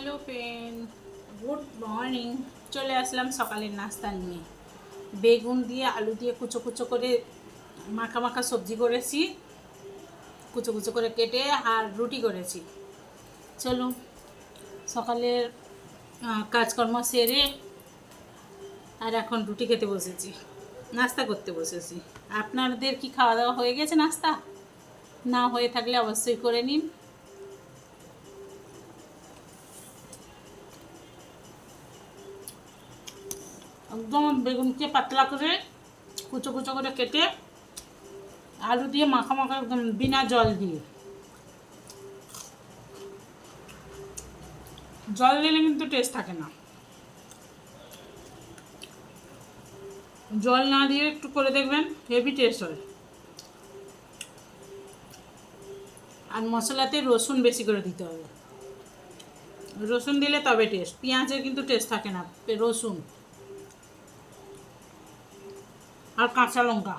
Hello friend good morning চলে আসলাম সকালের নাস্তা নিয়ে। বেগুন দিয়ে, আলু দিয়ে কুচো কুচো করে মাখা মাখা সবজি করেছি, কুচো কুচো করে কেটে আর রুটি করেছি। চলুন, সকালের কাজকর্ম সেরে আর এখন রুটি খেতে বসেছি, নাস্তা করতে বসেছি। আপনাদের কি খাওয়া দাওয়া হয়ে গেছে নাস্তা? না হয়ে থাকলে অবশ্যই করে নিন। একদম বেগুনকে পাতলা করে কুচো কুচো করে কেটে আলু দিয়ে মাখা মাখা একদম বিনা জল দিয়ে। জল দিলে কিন্তু টেস্ট থাকে না। জল না দিয়ে একটু করে দেখবেন হেভি টেস্ট হয়। আর মশলাতে রসুন বেশি করে দিতে হবে। রসুন দিলে তবে টেস্ট পেঁয়াজের কিন্তু টেস্ট থাকে না, রসুন। আর কাঁচা লঙ্কা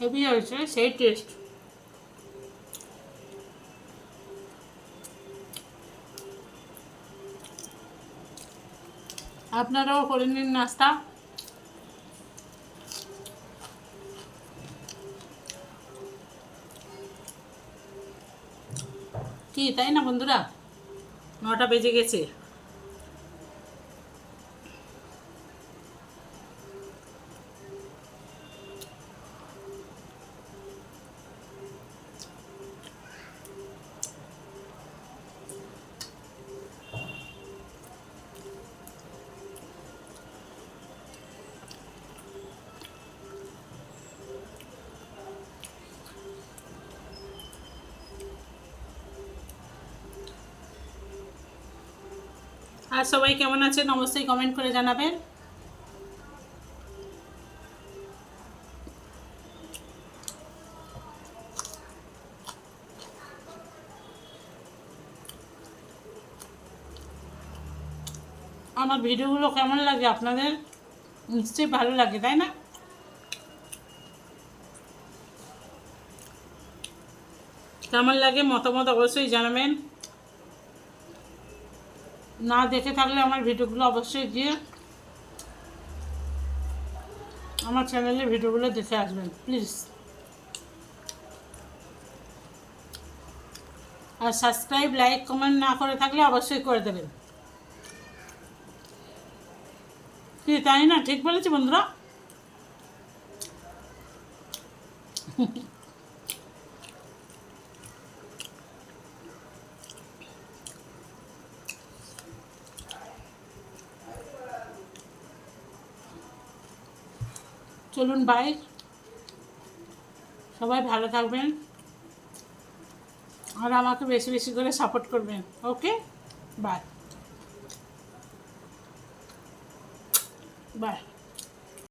হেভি হয়েছে সেই টেস্ট আপনারাও করে নিন নাস্তা। কি তাই না বন্ধুরা? নটা বেজে গেছে। আর সবাই কেমন আছেন অবশ্যই কমেন্ট করে জানাবেন। আমার ভিডিওগুলো কেমন লাগে আপনাদের? নিশ্চয়ই ভালো লাগে, তাই না? কেমন লাগে মতামত অবশ্যই জানাবেন। না দেখে থাকলে আমার ভিডিওগুলো অবশ্যই গিয়ে আমার চ্যানেলে ভিডিওগুলো দেখে আসবেন প্লিজ আর সাবস্ক্রাইব লাইক কমেন্ট না করে থাকলে অবশ্যই করে দেবেন। কি, তাই না? ঠিক বলেছি বন্ধুরা? চলুন বাই। সবাই ভালো থাকবেন। আর আমাকে বেশি বেশি করে সাপোর্ট করবেন, ওকে? বাই। বাই।